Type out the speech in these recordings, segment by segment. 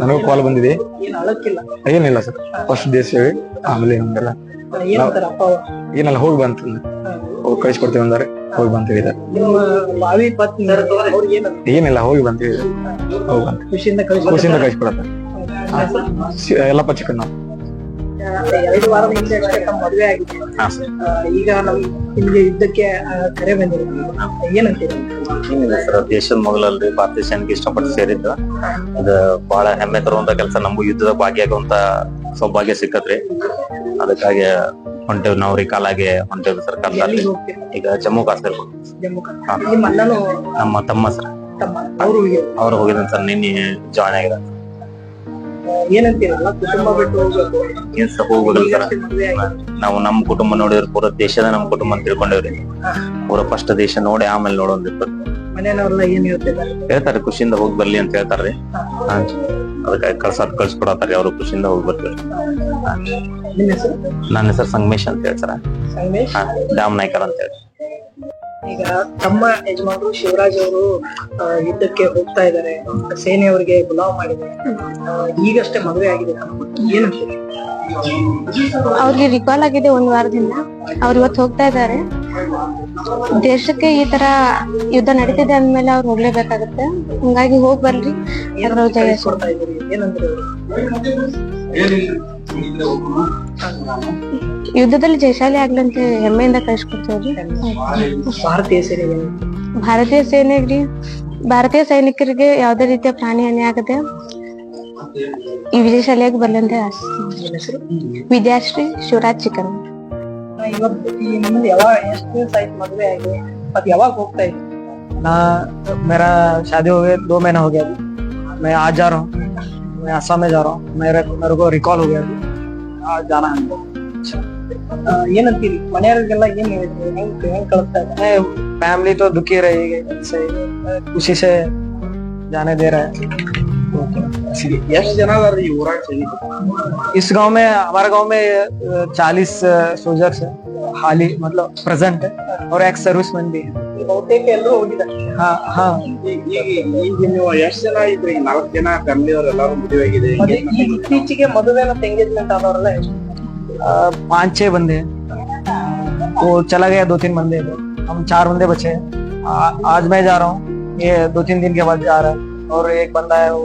ನನಗೂ ಕಾಲ್ ಬಂದಿದೆ. ಏನಿಲ್ಲ ಸರ್ ಫಸ್ಟ್ ಡೇಸ್ ಹೇಳಿ ಆಮೇಲೆ ಏನಿಲ್ಲ ಏನಲ್ಲ ಹೋಗಿ ಬಂತ ಹೋಗಿ ಕಳಿಸ್ಕೊಡ್ತೇವೆ ಅಂದ್ರೆ ಹೋಗಿ ಏನಂತ ಏನಿಲ್ಲ ಹೋಗಿ ಬಂತೀವಿ ಹೋಗಿ ಬಂತ ಖುಷಿಯಿಂದ ಕಳಿಸ್ಕೊಡತ್ತ. ಎಲ್ಲ ಕಳಿಸ್ಕೊಡತ್ತೆ ನಾವು. ಎರಡು ವಾರದ ಹಿಂದೆ ತಮ್ಮ ಮದುವೆ ಆಗಿದೆ. ಈಗ ನಮ್ ನಿಮ್ಗೆ ಯುದ್ಧಕ್ಕೆ ಕರೆ ಬಂದಿರೋದು ಏನಂತೀರಿ? ಏನಿಲ್ಲ ಸರ್ ದೇಶದ ಮೊದಲಲ್ರಿ ಭಾರತೀಯ ಸೈನಿಕ ಇಷ್ಟಪಟ್ಟು ಸೇರಿದ್ದು. ಇದು ಬಹಳ ಹೆಮ್ಮೆ ತರುವಂತ ಕೆಲಸ. ನಮಗೂ ಯುದ್ಧದ ಭಾಗಿಯಾಗುವಂತ ಸೌಭಾಗ್ಯ ಸಿಕ್ಕತ್ರಿ. ಅದಕ್ಕಾಗಿ ಹೊಂಟೇವ್ ನಾವು ಕಾಲಾಗೆ ಹೊಂಟೇವ್ ಸರ್ ಈಗ ಜಮ್ಮು ಕಾಶ್ಮೀರ. ನಿಮ್ಮ ತಮ್ಮ ಸರ್. ಅವರು ಅವ್ರು ಹೋಗಿದ್ದಾನೆ ಸರ್ ನಿನ್ನೆ ಜಾಯ್ನ್ ಆಗಿದ ಏನಂತೀರಲ್ಲ ಕುಟುಂಬ ಬಿಟ್ಟು ಹೋಗ್ಬೇಕು ಸರ್ ನಾವು ನಮ್ಮ ಕುಟುಂಬ ನೋಡಿದ್ರೆ ಪೂರ ದೇಶದ ನಮ್ಮ ಕುಟುಂಬ ಅಂತ ತಿಳ್ಕೊಂಡೇವ್ರಿ. ಪೂರ ಫಸ್ಟ್ ದೇಶ ನೋಡಿ ಆಮೇಲೆ ನೋಡೋದ್ ಏನ್ ಹೇಳ್ತಿದ್ದಾರೆ? ಹೇಳ್ತಾರೆ ಖುಷಿಯಿಂದ ಹೋಗಿ ಬರ್ಲಿ ಅಂತ ಹೇಳ್ತಾರ್ರಿ. ಅದಕ್ಕೆ ಕಳ್ಸಾಕ್ ಕಳ್ಸ್ಕೊಡತ್ತಾರ ಅವ್ರು ಖುಷಿಯಿಂದ ಹೋಗಿ ಹೆಸರು? ನನ್ನ ಹೆಸರು ಸಂಗಮೇಶ್ ಅಂತ ಹೇಳ್ತಾರ. ಡ್ಯಾಮ್ ನಾಯ್ಕರ್ ಅಂತ ಹೇಳಿ ಈಗ ತಮ್ಮ ಯಜಮಾನರು ಶಿವರಾಜ್ ಅವರು ಯುದ್ಧಕ್ಕೆ ಹೋಗ್ತಾ ಇದ್ದಾರೆ ಸೇನೆಯವರಿಗೆ ಗುಲಾವ್ ಮಾಡಿದ್ದಾರೆ. ಈಗಷ್ಟೇ ಮದುವೆ ಆಗಿದೆ. ಏನು ಅವ್ರಿಗೆ ರಿಕಾಲ್ ಆಗಿದೆ ಒಂದ್ ವಾರದಿಂದ. ಅವ್ರು ಇವತ್ತು ಹೋಗ್ತಾ ಇದ್ದಾರೆ. ದೇಶಕ್ಕೆ ಈ ತರ ಯುದ್ಧ ನಡೀತಿದೆ ಅಂದ್ಮೇಲೆ ಅವ್ರು ಹೋಗ್ಲೇಬೇಕಾಗತ್ತೆ. ಹಂಗಾಗಿ ಹೋಗ್ ಬರ್ರಿ. ಏನಂದ್ರೆ ಯುದ್ಧದಲ್ಲಿ ಜಯಶಾಲಿ ಆಗ್ಲಂತ ಹೆಮ್ಮೆಯಿಂದ ಕಳ್ಸಿಕೊಡ್ತೇವ್ರಿ ಭಾರತೀಯ ಸೇನೆಗೆ ಭಾರತೀಯ ಸೇನೆಗೆ ಭಾರತೀಯ ಸೈನಿಕರಿಗೆ ಯಾವ್ದೇ ರೀತಿಯ ಪ್ರಾಣಿ ಹಾನಿ ಆಗದೆ ಈ ವಿಜಯಶಾಲಿಯಾಗಿ ಬರ್ಲಂತ ಆಸೆ ನಿಮ್ಮ ಹೆಸರು ವಿದ್ಯಾಶ್ರೀ ಶಿವರಾಜ್ ಚಿಕನ್ ಆ, ಇವತ್ತು ಈ ನಿಮ್ದು ಯಾವಾಗ ಎಷ್ಟು ದಿವಸ ಆಯ್ತು ಮದುವೆ ಆಗಿ ಮತ್ ಯಾವಾಗ ಹೋಗ್ತಾ ಇದ್ರಿ ना मेरा शादी हो गया दो महीना हो गया अभी मैं आज जा रहा हूँ मैं आसाम में जा रहा हूँ मेरे मेरे को रिकॉल हो गया अभी आज जाना है हमको ಆ, ಏನಂತೀರಿ ಮನೆಯವರಿಗೆಲ್ಲ ಏನ್ ಹೇಳಿದ್ರಿ ಹೆಂಗ್ ಹೆಂಗ್ ಕಳಿಸ್ತಾ ಇದ್ದಾರೆ फैमिली तो दुखी रहेगी से खुशी से जाने दे रहा है ಎಷ್ಟು ಜನ ಅದಾರ ಈ ಊರಾಗ इस गांव में हमारे गांव में चालीस सोल्जर्स है हाल ही मतलब प्रेजेंट है और एक्स सर्विसमैन भी है ಬಹುತೇಕ ಎಲ್ಲರೂ ಹೋಗಿದ್ದಾರೆ हाँ हाँ ಈಗ ನೀವು ಎಷ್ಟ್ ಜನ ಇದ್ರಿ ನಾಲ್ಕು ಜನ ಫ್ಯಾಮಿಲಿ ಅವ್ರ ಎಲ್ಲಾರು ಮದುವೆ ಆಗಿದೆ ಮತ್ತೆ ಈಗ ಇತ್ತೀಚೆಗೆ ಮದುವೆ ಮತ್ತು ಎಂಗೇಜ್ಮೆಂಟ್ ಆದವರೆಲ್ಲ ಎಷ್ಟು अ, पाँच छह बंदे हैं वो चला गया दो तीन बंदे इधर। हम चार बंदे बचे हैं आ- आज मैं जा रहा हूँ ये दो तीन दिन के बाद जा रहा है और एक बंदा है वो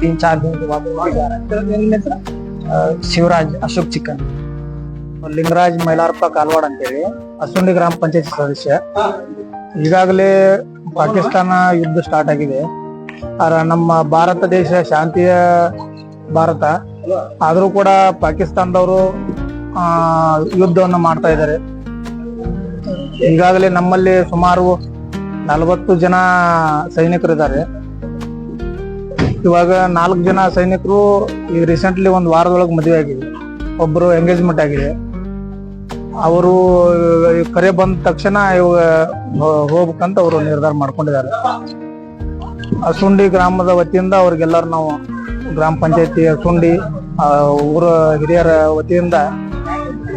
तीन चार दिन के बाद वो भी जा रहा ನಿಮ್ಮ ಹೆಸರು है अ, ಶಿವರಾಜ್ ಅಶೋಕ್ ಚಿಕ್ಕನ್ ಲಿಂಗರಾಜ್ ಮೈಲಾರಪ್ಪ ಕಾಲ್ವಾಡ್ ಅಂತೇಳಿ, ಅಸುಂಡಿ ಗ್ರಾಮ ಪಂಚಾಯತ್ ಸದಸ್ಯ. ಈಗಾಗಲೇ ಪಾಕಿಸ್ತಾನ ಯುದ್ಧ ಸ್ಟಾರ್ಟ್ ಆಗಿದೆ. ನಮ್ಮ ಭಾರತ ದೇಶ ಶಾಂತಿಯ ಭಾರತ. ಆದರೂ ಕೂಡ ಪಾಕಿಸ್ತಾನದವರು ಯುದ್ಧವನ್ನು ಮಾಡ್ತಾ ಇದ್ದಾರೆ. ಈಗಾಗಲೇ ನಮ್ಮಲ್ಲಿ ಸುಮಾರು ನಲವತ್ತು ಜನ ಸೈನಿಕರಿದ್ದಾರೆ. ಇವಾಗ ನಾಲ್ಕು ಜನ ಸೈನಿಕರು ಈ ರೀಸೆಂಟ್ಲಿ ಒಂದು ವಾರದೊಳಗೆ ಮದುವೆ ಆಗಿದೆ. ಒಬ್ಬರು ಎಂಗೇಜ್ಮೆಂಟ್ ಆಗಿದೆ. ಅವರು ಕರೆ ಬಂದ ತಕ್ಷಣ ಇವಾಗ ಹೋಗ್ಬೇಕಂತ ಅವರು ನಿರ್ಧಾರ ಮಾಡ್ಕೊಂಡಿದ್ದಾರೆ. ಅಸುಂಡಿ ಗ್ರಾಮದ ವತಿಯಿಂದ ಅವ್ರಿಗೆಲ್ಲರೂ ನಾವು ಗ್ರಾಮ ಪಂಚಾಯತಿ ಅಸುಂಡಿ ಆ, ಊರ ಹಿರಿಯರ ವತಿಯಿಂದ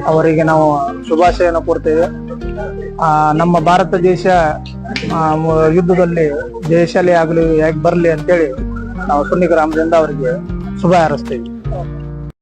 ಅವರಿಗೆ ನಾವು ಶುಭಾಶಯನ ಕೊಡ್ತೇವೆ ನಮ್ಮ ಭಾರತ ದೇಶ ಯುದ್ಧದಲ್ಲಿ ಜಯಶಾಲಿ ಆಗಲಿ ಯಾಕೆ ಬರಲಿ ಅಂತೇಳಿ ನಾವು ಸುಂಡಿ ಗ್ರಾಮದಿಂದ ಅವರಿಗೆ ಶುಭ ಹಾರೈಸ್ತೇವೆ.